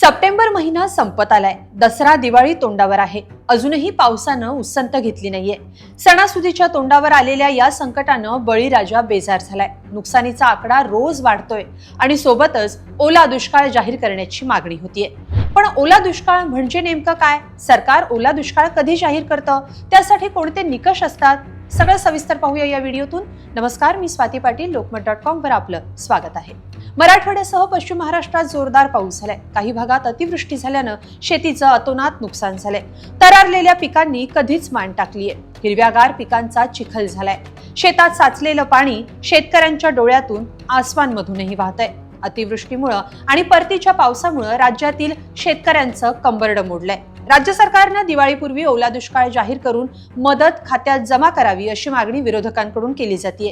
September महिना संपत आलाय. दसरा दिवाळी तोंडावर आहे. अजूनही पावसानं उसंत घेतली नाहीये. सणासुदीच्या तोंडावर आलेल्या या संकटानं बळीराजा बेजार झालाय. नुकसानीचा आकडा रोज वाढतोय आणि सोबतच ओला दुष्काळ जाहीर करण्याची मागणी होतीये. पण ओला दुष्काळ म्हणजे नेमकं काय? सरकार ओला दुष्काळ कधी जाहीर करतं? त्यासाठी कोणते निकष असतात? सगळं सविस्तर पाहूया या व्हिडिओतून. नमस्कार मी स्वाती पाटील लोकमत डॉट कॉम वर आपलं स्वागत आहे. मराठवाड्यासह पश्चिम महाराष्ट्रात जोरदार पाऊस झालाय. काही भागात अतिवृष्टी झाल्यानं शेतीचं अतोनात नुकसान झालंय. तरारलेल्या पिकांनी कधीच मान टाकलीय. हिरव्यागार पिकांचा चिखल झालाय. शेतात साचलेलं पाणी शेतकऱ्यांच्या डोळ्यातून आसमानमधूनही वाहतंय. अतिवृष्टीमुळं आणि परतीच्या पावसामुळं राज्यातील शेतकऱ्यांचं कंबरडं मोडलंय. राज्य सरकारनं दिवाळीपूर्वी ओला दुष्काळ जाहीर करून मदत खात्यात जमा करावी अशी मागणी विरोधकांकडून केली जाते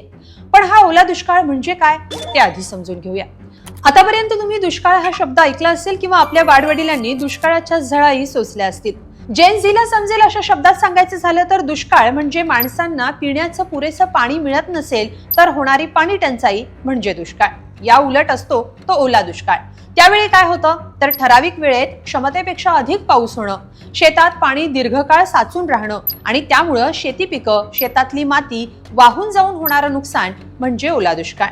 पण हा ओला दुष्काळ म्हणजे काय ते आधी समजून घेऊया. आतापर्यंत तुम्ही दुष्काळ हा शब्द ऐकला असेल किंवा आपल्या वाडवडिलांनी दुष्काळाच्या झळाही सोसल्या असतील. जेन झीला समजेल अशा शब्दात सांगायचं झालं तर दुष्काळ म्हणजे माणसांना पिण्याचं पुरेसं पाणी मिळत नसेल तर होणारी पाणी टंचाई म्हणजे दुष्काळ. या उलट असतो तो ओला दुष्काळ. त्यावेळी काय होतं? तर ठराविक वेळेत क्षमतेपेक्षा अधिक पाऊस होणं शेतात पाणी दीर्घकाळ साचून राहणं आणि त्यामुळं शेती पिकं शेतातली माती वाहून जाऊन होणारं नुकसान म्हणजे ओला दुष्काळ.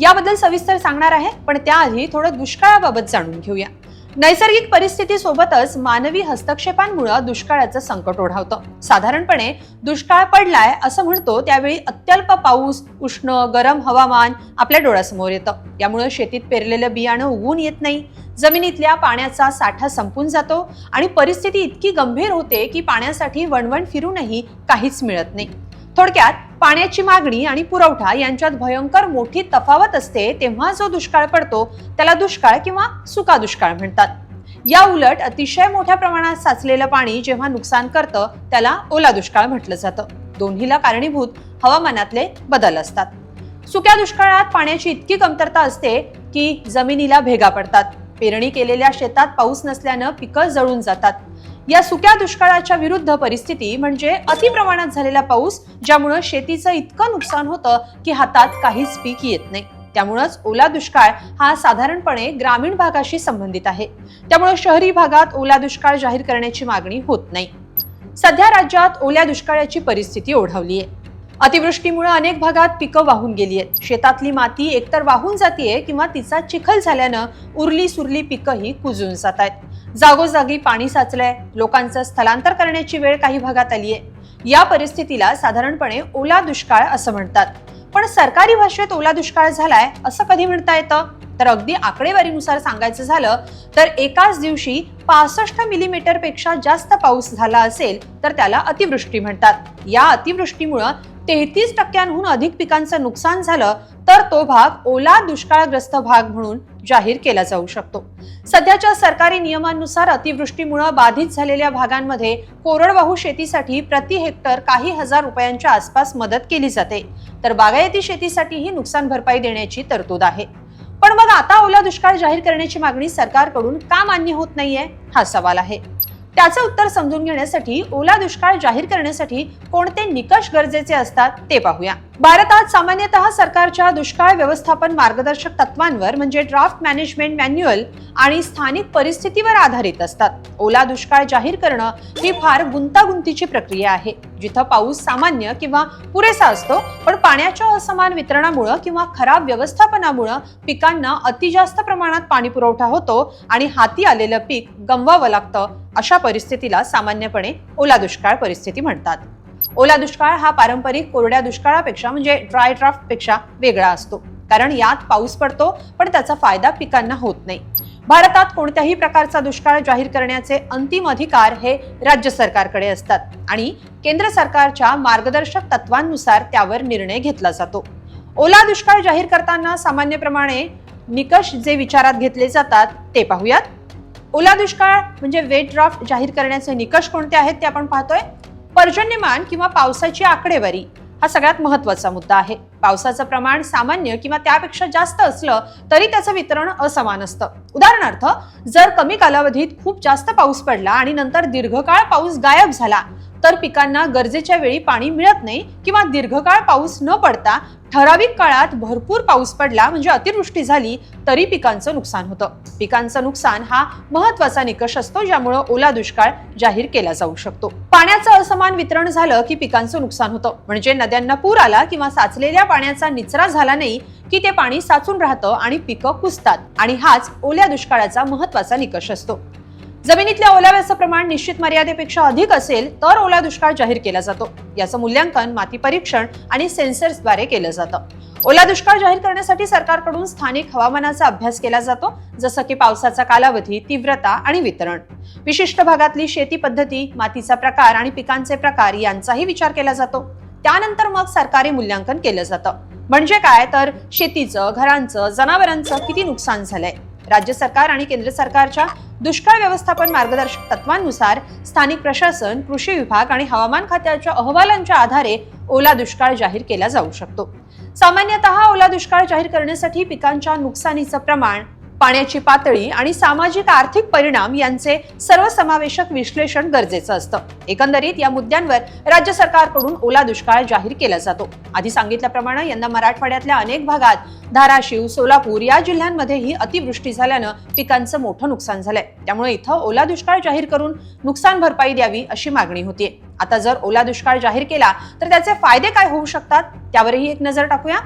याबद्दल सविस्तर सांगणार आहे पण त्याआधी थोडं दुष्काळाबाबत जाणून घेऊया. नैसर्गिक परिस्थितीसोबतच मानवी हस्तक्षेपांमुळे दुष्काळाचं संकट ओढावतं. साधारणपणे दुष्काळ पडलाय असं म्हणतो त्यावेळी अत्यल्प पाऊस उष्ण गरम हवामान आपल्या डोळ्यासमोर येतं. यामुळे शेतीत पेरलेलं बियाणं उगवून येत नाही. जमिनीतल्या पाण्याचा साठा संपून जातो आणि परिस्थिती इतकी गंभीर होते की पाण्यासाठी वणवण फिरूनही काहीच मिळत नाही. थोडक्यात पाण्याची मागणी आणि पुरवठा यांच्यात भयंकर मोठी तफावत असते तेव्हा जो दुष्काळ पडतो त्याला दुष्काळ किंवा सुका दुष्काळ म्हणतात. या उलट अतिशय मोठ्या प्रमाणात साचलेलं पाणी जेव्हा नुकसान करतं त्याला ओला दुष्काळ म्हटलं जातं. दोन्हीला कारणीभूत हवामानातले बदल असतात. सुक्या दुष्काळात पाण्याची इतकी कमतरता असते की जमिनीला भेगा पडतात. पेरणी केलेल्या शेतात पाऊस नसल्यानं पिकं जळून जातात. या सुक्या दुष्काळाच्या विरुद्ध परिस्थिती म्हणजे अतिप्रमाणात झालेला पाऊस ज्यामुळं शेतीचं इतकं नुकसान होतं की हातात काहीच पीक येत नाही. त्यामुळंच ओला दुष्काळ हा साधारणपणे ग्रामीण भागाशी संबंधित आहे. त्यामुळे शहरी भागात ओला दुष्काळ जाहीर करण्याची मागणी होत नाही. सध्या राज्यात ओल्या दुष्काळाची परिस्थिती ओढावली आहे अतिवृष्टीमुळे अनेक भागात पिकं वाहून गेली आहेत शेतातली माती एकतर वाहून जातीये किंवा तिचा चिखल झाल्यानं उरली सुरली पिकंही कुजून जात आहेत जागोजागी पाणी साचलंय. लोकांचं स्थलांतर करण्याची वेळ काही भागात आली आहे या परिस्थितीला साधारणपणे ओला दुष्काळ असं म्हणतात. पण सरकारी भाषेत ओला दुष्काळ झालाय असं कधी म्हणता येतं? तर अगदी आकडेवारीनुसार सांगायचं झालं तर एकाच दिवशी पासष्ट मिलीमीटरपेक्षा जास्त पाऊस झाला असेल तर त्याला अतिवृष्टी म्हणतात. या अतिवृष्टीमुळं तेहतीस टक्क्यांहून अधिक पिकांचं नुकसान झालं तर तो भाग ओला दुष्काळग्रस्त भाग म्हणून जाहीर केला जाऊ शकतो. सध्याच्या सरकारी नियमांनुसार अतिवृष्टीमुळे बाधित झालेल्या भागांमध्ये कोरडवाहू शेतीसाठी प्रति हेक्टर काही हजार रुपयांच्या आसपास मदत केली जाते. तर बागायती शेतीसाठीही नुकसान भरपाई देण्याची तरतूद आहे. पण मग आता ओला दुष्काळ जाहीर करण्याची मागणी सरकारकडून का मान्य होत नाहीये? हा सवाल आहे. त्याचं उत्तर समजून घेण्यासाठी ओला दुष्काळ जाहीर करण्यासाठी कोणते निकष गरजेचे असतात ते पाहूया. भारतात सामान्यतः सरकारच्या दुष्काळ व्यवस्थापन मार्गदर्शक तत्वांवर म्हणजे ड्राफ्ट मॅनेजमेंट मॅन्युअल आणि स्थानिक परिस्थितीवर आधारित असतात. ओला दुष्काळ जाहीर करणं ही फार गुंतागुंतीची प्रक्रिया आहे. जिथं पाऊस सामान्य किंवा पुरेसा असतो पण पाण्याच्या असमान वितरणामुळं किंवा खराब व्यवस्थापनामुळं पिकांना अति जास्त प्रमाणात पाणी पुरवठा होतो आणि हाती आलेलं पीक गमवावं लागतं अशा परिस्थितीला सामान्यपणे ओला दुष्काळ परिस्थिती म्हणतात. ओला दुष्काळ हा पारंपरिक कोरड्या दुष्काळापेक्षा म्हणजे ड्राय ड्राफ्टपेक्षा वेगळा असतो. कारण यात पाऊस पडतो पण त्याचा फायदा पिकांना होत नाही. भारतात कोणत्याही प्रकारचा दुष्काळ जाहीर करण्याचे अंतिम अधिकार हे राज्य सरकारकडे असतात आणि केंद्र सरकारच्या मार्गदर्शक तत्वांनुसार त्यावर निर्णय घेतला जातो. ओला दुष्काळ जाहीर करताना सामान्यप्रमाणे निकष जे विचारात घेतले जातात ते पाहूयात. ओला दुष्काळ म्हणजे वेट ड्राफ्ट जाहीर करण्याचे निकष कोणते आहेत ते आपण पाहतोय. पर्जन्यमान किंवा पावसाची आकडेवारी हा सगळ्यात महत्त्वाचा मुद्दा आहे. पावसाचं प्रमाण सामान्य किंवा त्यापेक्षा जास्त असलं तरी त्याचं वितरण असमान असतं. उदाहरणार्थ जर कमी कालावधीत खूप जास्त पाऊस पडला आणि नंतर दीर्घकाळ पाऊस गायब झाला तर पिकांना गरजेच्या वेळी पाणी मिळत नाही किंवा दीर्घकाळ पाऊस न पडता ठराविक काळात भरपूर पाऊस पडला म्हणजे अतिवृष्टी झाली तरी पिकांचं नुकसान होतं. पिकांचं नुकसान हा महत्त्वाचा निकष असतो ज्यामुळे ओला दुष्काळ जाहीर केला जाऊ शकतो. पाण्याचं असमान वितरण झालं की पिकांचं नुकसान होतं. म्हणजे नद्यांना पूर आला किंवा साचलेल्या पाण्याचा निचरा झाला नाही की ते पाणी साचून राहतं आणि पिकं कुसतात आणि हाच ओल्या दुष्काळाचा महत्त्वाचा निकष असतो. जमिनीतल्या ओलाव्याचं प्रमाण निश्चित मर्यादेपेक्षा अधिक असेल तर ओला दुष्काळ जाहीर केला जातो. याचं मूल्यांकन माती परीक्षण आणि सेन्सर्सद्वारे केलं जातं. ओला दुष्काळ जाहीर करण्यासाठी सरकारकडून स्थानिक हवामानाचा अभ्यास केला जातो जसं की पावसाचा कालावधी तीव्रता आणि वितरण. विशिष्ट भागातली शेती पद्धती मातीचा प्रकार आणि पिकांचे प्रकार यांचाही विचार केला जातो. त्यानंतर मग सरकारी मूल्यांकन केलं जातं. म्हणजे काय? तर शेतीचं घरांचं जनावरांचं किती नुकसान झालंय? राज्य सरकार आणि केंद्र सरकारच्या दुष्काळ व्यवस्थापन मार्गदर्शक तत्वांनुसार स्थानिक प्रशासन कृषी विभाग आणि हवामान खात्याच्या अहवालांच्या आधारे ओला दुष्काळ जाहीर केला जाऊ शकतो. सामान्यतः ओला दुष्काळ जाहीर करण्यासाठी पिकांच्या नुकसानीचं प्रमाण पाण्याची पातळी आणि सामाजिक आर्थिक परिणाम यांचे सर्वसमावेशक विश्लेषण गरजेचं असतं. एकंदरीत या मुद्द्यांवर राज्य सरकारकडून ओला दुष्काळ जाहीर केला जातो. आधी सांगितल्याप्रमाणे यंदा मराठवाड्यातल्या अनेक भागात धाराशिव सोलापूर या जिल्ह्यांमध्येही अतिवृष्टी झाल्यानं पिकांचं मोठं नुकसान झालंय. त्यामुळे इथं ओला दुष्काळ जाहीर करून नुकसान भरपाई द्यावी अशी मागणी होतीये. आता जर ओला दुष्काळ जाहीर केला तर त्याचे फायदे काय होऊ शकतात? त्यावरही एक नजर टाकूया.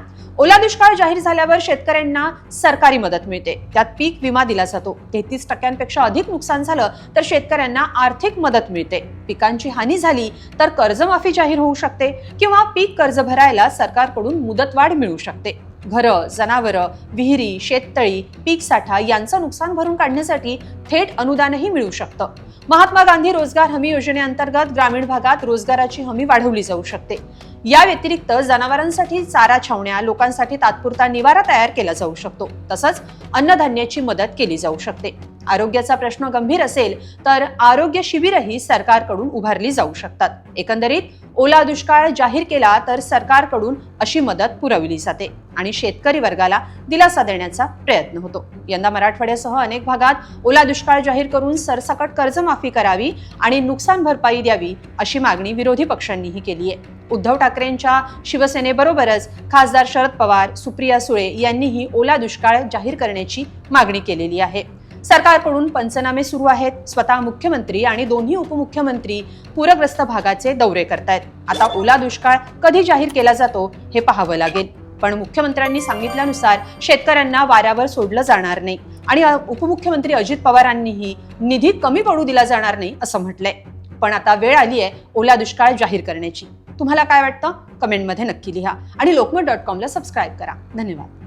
ओला दुष्काळ जाहीर झाल्यावर शेतकऱ्यांना सरकारी मदत मिळते. त्यात पीक विमा दिला जातो. तेहतीस टक्क्यांपेक्षा अधिक नुकसान झालं तर शेतकऱ्यांना आर्थिक मदत मिळते. पिकांची हानी झाली तर कर्जमाफी जाहीर होऊ शकते किंवा पीक कर्ज भरायला सरकारकडून मुदतवाढ मिळू शकते. घरं जनावरं विहिरी शेततळी पीक साठा यांचं नुकसान भरून काढण्यासाठी थेट अनुदानही मिळू शकतं. महात्मा गांधी रोजगार हमी योजनेअंतर्गत ग्रामीण भागात रोजगाराची हमी वाढवली जाऊ शकते. या व्यतिरिक्त जनावरांसाठी चारा छावण्या लोकांसाठी तात्पुरता निवारा तयार केला जाऊ शकतो. तसंच अन्नधान्याची मदत केली जाऊ शकते. आरोग्याचा प्रश्न गंभीर असेल तर आरोग्य शिबिरही सरकारकडून उभारली जाऊ शकतात. एकंदरीत ओला दुष्काळ जाहीर केला तर सरकारकडून अशी मदत पुरवली जाते आणि शेतकरी वर्गाला दिलासा देण्याचा प्रयत्न होतो. यंदा मराठवाड्यासह अनेक भागात ओला दुष्काळ जाहीर करून सरसकट कर्जमाफी करावी आणि नुकसान भरपाई द्यावी अशी मागणी विरोधी पक्षांनीही केली आहे. उद्धव ठाकरेंच्या शिवसेनेबरोबरच खासदार शरद पवार सुप्रिया सुळे यांनीही ओला दुष्काळ जाहीर करण्याची मागणी केलेली आहे. सरकारकडून पंचनामे सुरू आहेत. स्वतः मुख्यमंत्री आणि दोन्ही उपमुख्यमंत्री पूरग्रस्त भागाचे दौरे करतायत. आता ओला दुष्काळ कधी जाहीर केला जातो हे पाहावं लागेल. पण मुख्यमंत्र्यांनी सांगितल्यानुसार शेतकऱ्यांना वाऱ्यावर सोडलं जाणार नाही आणि उपमुख्यमंत्री अजित पवारांनीही निधी कमी पडू दिला जाणार नाही असं म्हटलंय. पण आता वेळ आली आहे ओला दुष्काळ जाहीर करण्याची. तुम्हाला काय वाटतं? कमेंटमध्ये नक्की लिहा आणि लोकमत डॉट कॉमला सबस्क्राईब करा. धन्यवाद.